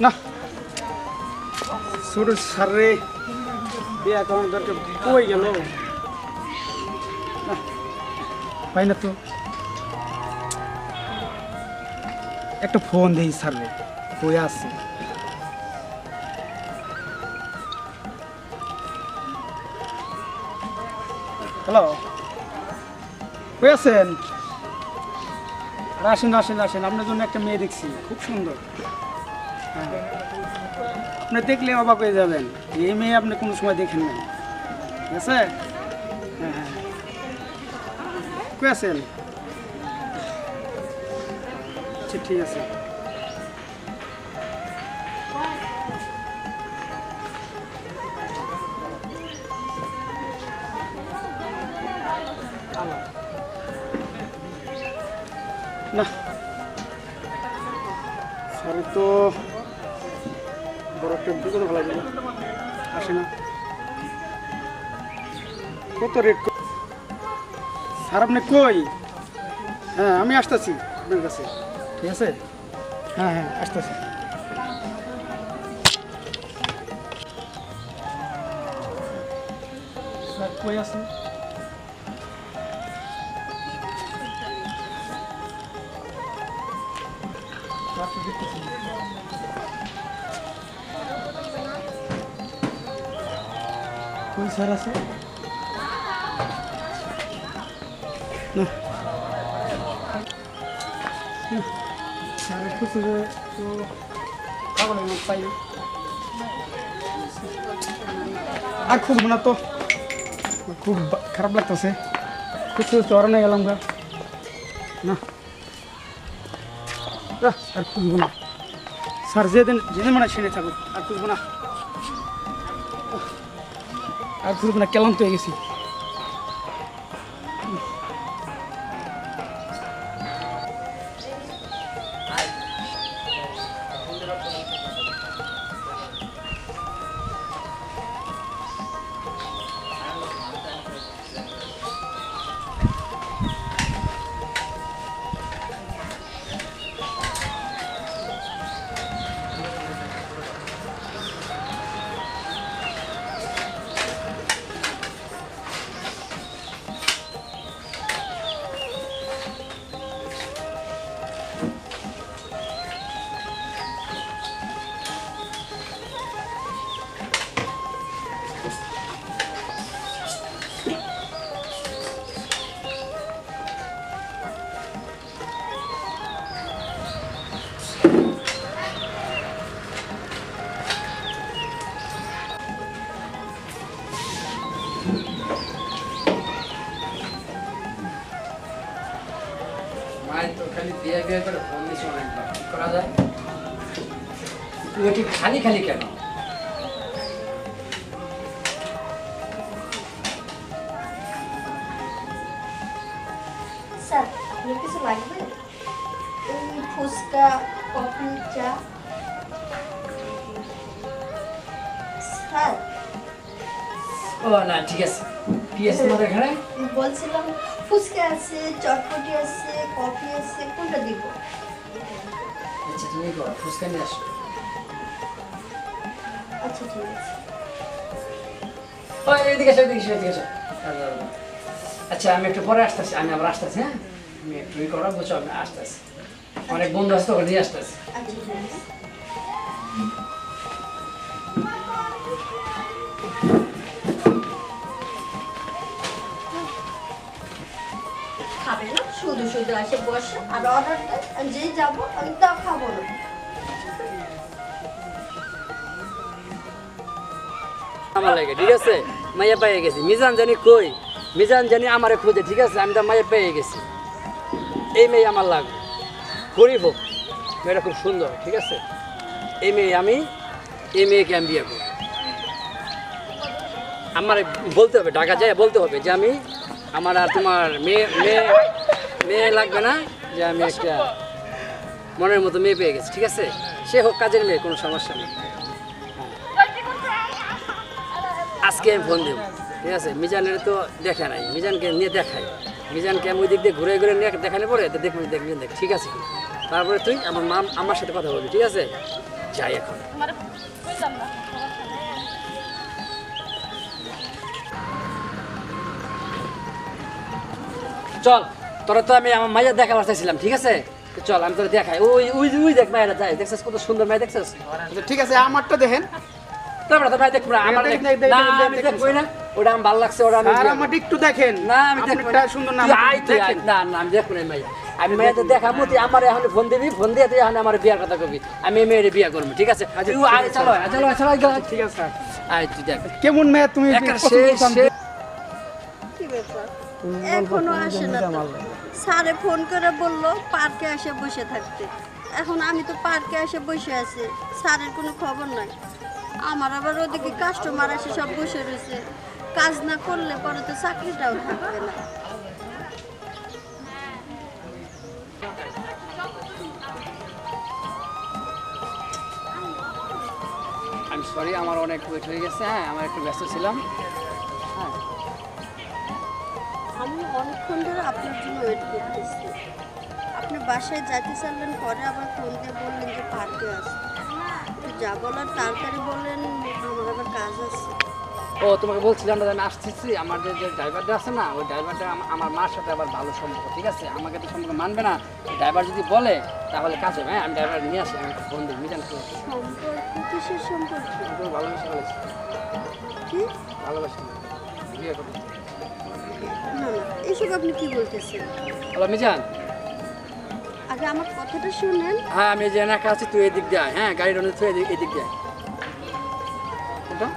না। ছোট সারে। বিয়া করার দরকার কই গেল? পাই তো। একটা ফোন দেই সারে। কই আছে? হ্যালো। কই আছেন? আসেন আসেন আসেন। আপনার জন্য একটা মেয়ে দেখছি। খুব সুন্দর। হ্যাঁ। আপনি দেখলে অবাক হয়ে যাবেন। এই মেয়ে আপনি কোনো সময় দেখেন না ঠিক আছে? হ্যাঁ হ্যাঁ। কে আছেন? আচ্ছা ঠিক আছে। বড় একটা বিপদ ভালো লাগল আসে না। কত রেট স্যার আপনি কই? হ্যাঁ আমি আসতেছি আপনার কাছে। ঠিক আছে? হ্যাঁ হ্যাঁ আসতেছি। কই আছেন? তো দেখতেছি না। কোন স্যার আছে না হুম, স্যারের খুঁজে তো খাব না পাই না। আর খুঁজবো না তো খুব বা- খারাপ লাগতেছে খুঁজতে চরণে গেলাম গা না আহ, আর খুঁজবো না স্যার যেদিন যেদিন মানে ছেড়ে থাকুক আর খুঁজবো না আর খুঁজবো না কেলাম তো খালি বিয়ে বিয়ে করে ফোন দিস করা যায়? এটি খালি খালি কেন? স্যার আপনার কিছু লাগবে? ফুচকা কফি চা? স্যার। ও না ঠিক আছে। কি আছে তোমাদের এখানে? বলছিলাম ফুচকা আছে চটপটি আছে কফি আছে কোনটা দিব? আচ্ছা তুমি করো ফুচকা নিয়ে আসো। আচ্ছা ঠিক আছে। ও এদিকে এসো এদিকে এসো এদিকে এসো। দাঁড়াও, দাঁড়াও, দাঁড়াও। আচ্ছা আমি একটু পরে আসতেছি আমি আবার আসতেছি হ্যাঁ? আমি একটু ই করো বুঝছ আমি আসতেছি। অনেক বন্ধু আসতে ওখানে নিয়ে আসতেছি। আচ্ছা ঠিক আছে। খাবে না, শুধু শুধু আসে বসে, আর অর্ডার দেয় আমি যাব আমি তা খাব না। আমার লাগে, ঠিক আছে? মাইয়া গেছি। মিজান জানি কই? মিজান জানি আমারে খুঁজে, ঠিক আছে? আমি তো মাইয়া পেয়ে গেছি। এই মেয়ে আমার লাগবে গরিব হোক, মেয়েটা খুব সুন্দর, ঠিক আছে? এই মেয়ে আমি, এই মেয়েকে আমি বিয়ে করব। আমার বলতে হবে, ঢাকা যায় বলতে হবে যে আমি আমার আর তোমার মেয়ে মেয়ে মেয়ে লাগবে না যে আমি একটা মনের মতো মেয়ে পেয়ে গেছি, ঠিক আছে? সে হোক কাজের মেয়ে, কোনো সমস্যা নেই। আজকে আমি ফোন দেবো, ঠিক আছে? মিজানের তো দেখা নাই, মিজানকে নিয়ে দেখাই। মিজানকে আমি ওই দিক দিয়ে ঘুরে ঘুরে নিয়ে দেখালে পরে তো দেখবি দেখবি দেখ, ঠিক আছে? তারপরে তুই আমার মা আমার সাথে কথা বলবি, ঠিক আছে? যাই এখন। চল তোরা তো আমি আমার মায়ের দেখা চাইছিলাম ঠিক আছে? চল আমি তোরা দেখাই। ওই ওই ওই দেখ মায়েরা যায় দেখছিস কত সুন্দর মায়ের দেখছিস? আচ্ছা, ঠিক আছে আমারটা দেখেন। তারপরে তো মায়ের দেখব না আমার দেখ, দেখ- দেখ, দেখ, না আমি দেখ, দেখবোই না ওটা আমার ভালো লাগছে ওটা আমি আর বিয়ে একটু দেখেন। না আমি দেখব না। সুন্দর না তুই তুই না না আমি দেখব না মাইয়া। আমি মাইয়াতে দেখাবো তুই আমার এখন ফোন দিবি ফোন দিয়ে তুই এখন আমার বিয়ার কথা কবি। আমি এই মেয়ের বিয়ে করব ঠিক আছে? তুই আয় চলো চলো চলো ঠিক আছে আয় তুই দেখ। কেমন মেয়ে তুমি এখনও আসে না তো। স্যারে ফোন করে বলল পার্কে এসে বসে থাকতে। এখন আমি তো পার্কে এসে বসে আছি স্যারের কোনো খবর নাই। আমার আবার ওদিকে কাস্টমার এসে সব বসে রয়েছে। কাজ না করলে পরে তো চাকরিটাও থাকবে না। আমি সরি আমার অনেক ওয়েট হয়ে গেছে হ্যাঁ আমার একটু ব্যস্ত ছিলাম। আমি অনেকক্ষণ ধরে আপনার জন্য ওয়েট করতেছি। আপনি বাসায় যাইতে চাইলেন পরে আবার ফোন দিয়ে বললেন যে পার্কে আসতে তো যা বলার তাড়াতাড়ি বললেন আমার আবার কাজ আছে। ও তোমাকে বলছিলাম না যে আমি আসতেছি আমার যে যে ড্রাইভারটা আছে না ওই ড্রাইভারটা আমার মার সাথে আবার ভালো সম্পর্ক ঠিক আছে? আমাকে তো সম্পর্ক মানবে না। ড্রাইভার যদি বলে তাহলে কাজ হবে হ্যাঁ? আমি ড্রাইভার নিয়ে আসি আমি ফোন দিই মিজান সম্পর্ক? কিসের সম্পর্ক? ভালোবাসা কি? ভালোবাসি বিয়ে করতে না না এসব আপনি কি বলতেছেন? হ্যালো মিজান। আগে আমার কথাটা শুনেন। হ্যাঁ আমি যে এলাকা আছি তুই এদিক দিয়ে হ্যাঁ গাড়ির অনেক তুই এদিক এদিক। কোনটা?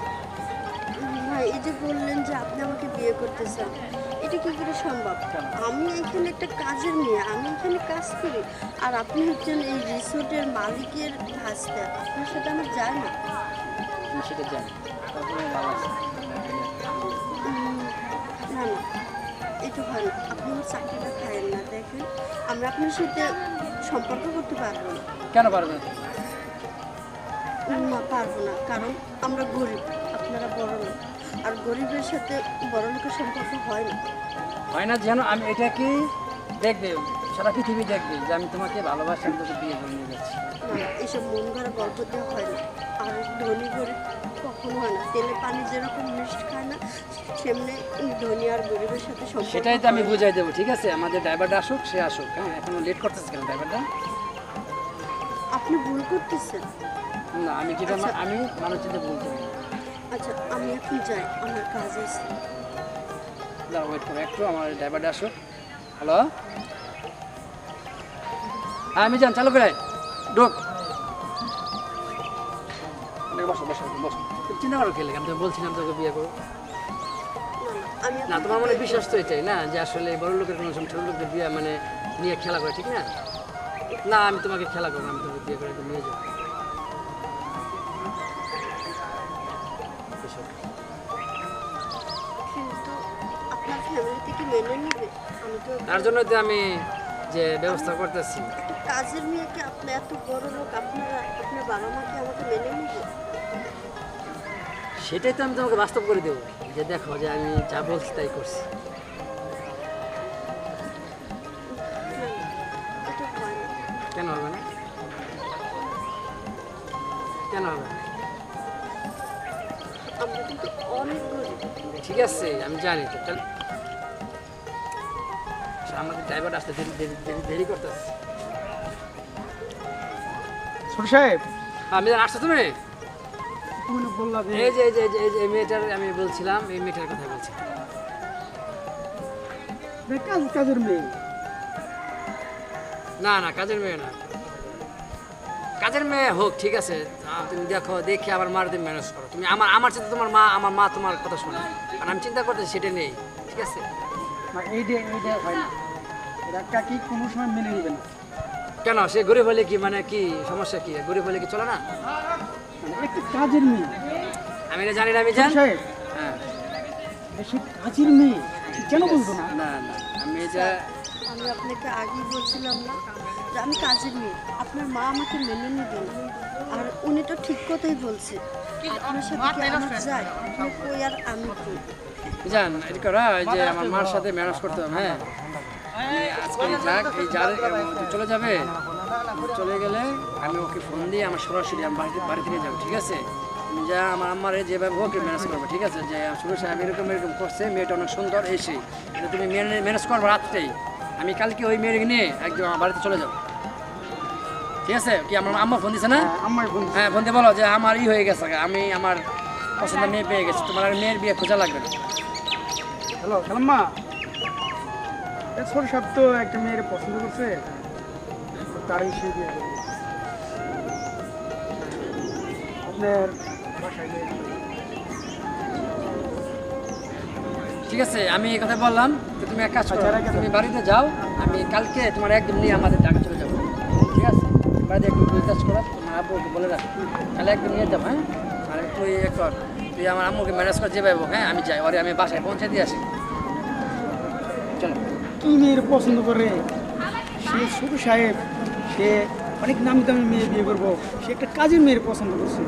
এই যে বললেন যে আপনি আমাকে বিয়ে করতে চান এটা কি করে সম্ভব? আমি এখানে একটা কাজের মেয়ে আমি এখানে কাজ করি। আর আপনি হচ্ছেন এই রিসোর্টের মালিকের ভাসতে আপনার সাথে আমার যায় না। সেটা জানি হয় না আপনি চাকরিটা খায়েন না দেখেন। আমরা আপনার সাথে সম্পর্ক করতে পারব না। কেন পারবে না? পারব না কারণ আমরা গরিব আপনারা বড় লোক। আর গরিবের সাথে বড় লোকের সম্পর্ক হয় না। হয় না যেন আমি এটা কি দেখবে সারা পৃথিবী দেখবে যে আমি তোমাকে ভালোবাসি আমি তোকে বিয়ে করে নিয়ে যাচ্ছি। না এইসব মন গড়া গল্প দিয়ে হয় না। আর ধনী গরিব কখনো হয় না। তেলে পানি যেরকম মিষ্টি খায় না সেমনি ধনী আর গরিবের সাথে সম্পর্ক সেটাই তো আমি বুঝাই দেবো ঠিক আছে? আমাদের ড্রাইভারটা আসুক সে আসুক। হ্যাঁ এখনও লেট করতেছে কেন ড্রাইভারটা আপনি ভুল করতেছেন। না আমি যেটা মা- আমি মানুষ চিন্তা বলতে আচ্ছা আমি এখন যাই আমার কাজ আছে। দাঁড়া ওয়েট করো একটু আমার ড্রাইভারটা আসুক। হ্যালো হ্যাঁ আমি যান চালু করে। ঢোক। বসো বসো বসো। চিন্তা করো খেলে আমি তো বলছিলাম তোকে বিয়ে করো না না আমি না তোমার মনে বিশ্বাস তো এটাই না যে আসলে বড় লোকের কোনো সময় ছোট লোকদের বিয়ে মানে নিয়ে খেলা করে ঠিক না? না আমি তোমাকে খেলা করব আমি তোমাকে বিয়ে করে একটু নিয়ে যাব। তার জন্য তো আমি যে ব্যবস্থা করতেছি। কাজের মেয়েকে আপনি এত বড় লোক আপনারা আপনার বাবা মাকে আমাকে মেনে নেবে? সেটাই তো আমি তোমাকে বাস্তব করে দেবো। যে দেখো যে আমি যা বলছি তাই করছি। কেন হবে না? কেন হবে না? ঠিক আছে আমি জানি তো। তাহলে আমাদের ড্রাইভার আসতে দেরি দেরি দেরি দেরি করতেছে। ছোট সাহেব। আমি আসছো তুমি? এই যে এই যে এই যে- এই যে এই মেয়েটার আমি বলছিলাম এই মেয়েটার কথা বলছি। কাজ কাজের মেয়ে। না না কাজের মেয়ে না। কাজের মেয়ে হোক ঠিক আছে। তুমি দেখো দেখে আবার মার তুমি ম্যানেজ করো। তুমি আমার আমার সাথে তোমার মা আমার মা তোমার কথা শোনে। আর আমি চিন্তা করতে সেটা নেই ঠিক আছে? কোনো সময় মেনে নেবে না। কেন? সে গরিব হলে কি মানে কি সমস্যা কি? গরিব হলে কি চলে না? একটা কাজের মেয়ে। আমি জানি না আমি জান ছোট সাহেব হ্যাঁ। সে কাজের মেয়ে। কেন বলব না? না না আমি এটা আমি আপনাকে আগেই বলছিলাম না যে আমি কাজের মেয়ে। আপনার মা আমাকে মেনে আর উনি তো ঠিক কথাই বলছে। আপনার সাথে কি আমার যায়? আপনি কই আর আমি কই? জান এটা করা ওই যে আমার মার সাথে ম্যানেজ করতে হবে হ্যাঁ। এই আজকে যাক এই যার চলে যাবে। চলে গেলে আমি ওকে ফোন দিয়ে আমার সরাসরি আমি বাড়িতে বাড়ি থেকে যাব ঠিক আছে? যা আমার আমার যেভাবে ওকে ম্যানেজ করবে ঠিক আছে? যে শুরু সাহেব এরকম এরকম করছে মেয়েটা অনেক সুন্দর সেই। কিন্তু তুমি ম্যানেজ করব রাত্রেই। আমি কালকে ওই মেয়েকে নিয়ে একদম আমার বাড়িতে চলে যাব। ঠিক আছে? কি আমার আম্মা ফোন দিছে না? আমার বোন হ্যাঁ ফোন দিয়ে বলো যে আমার ই হয়ে গেছে আমি আমার পছন্দের মেয়ে পেয়ে গেছি তোমার আর মেয়ের বিয়ে খোঁজা লাগবে না। হ্যালো এ ছোট সাহেব তো একটা মেয়ের পছন্দ করছে। তারই সে বিয়ে করবে। আপনার বাসায় ঠিক আছে আমি এই কথা বললাম যে তুমি এক কাজ করো আচ্ছা, তুমি বাড়িতে যাও আমি কালকে তোমার একদিন নিয়ে আমাদের ঢাকা চলে যাব। ঠিক আছে? বাড়িতে একটু রিচার্জ করো তোমার আব্বুকে বলে রাখ। তাহলে একদিন নিয়ে যাব হ্যাঁ? আর তুই এক কর তুই আমার আম্মুকে ম্যানেজ করে যে হোক, হ্যাঁ? আমি যাই ওরে আমি বাসায় পৌঁছে দিয়ে আসি। চলো। কি মেয়ের পছন্দ করে? সে ছোট সাহেব। সে অনেক নামি দামি মেয়ে বিয়ে করব। সে একটা কাজের মেয়ের পছন্দ করছে।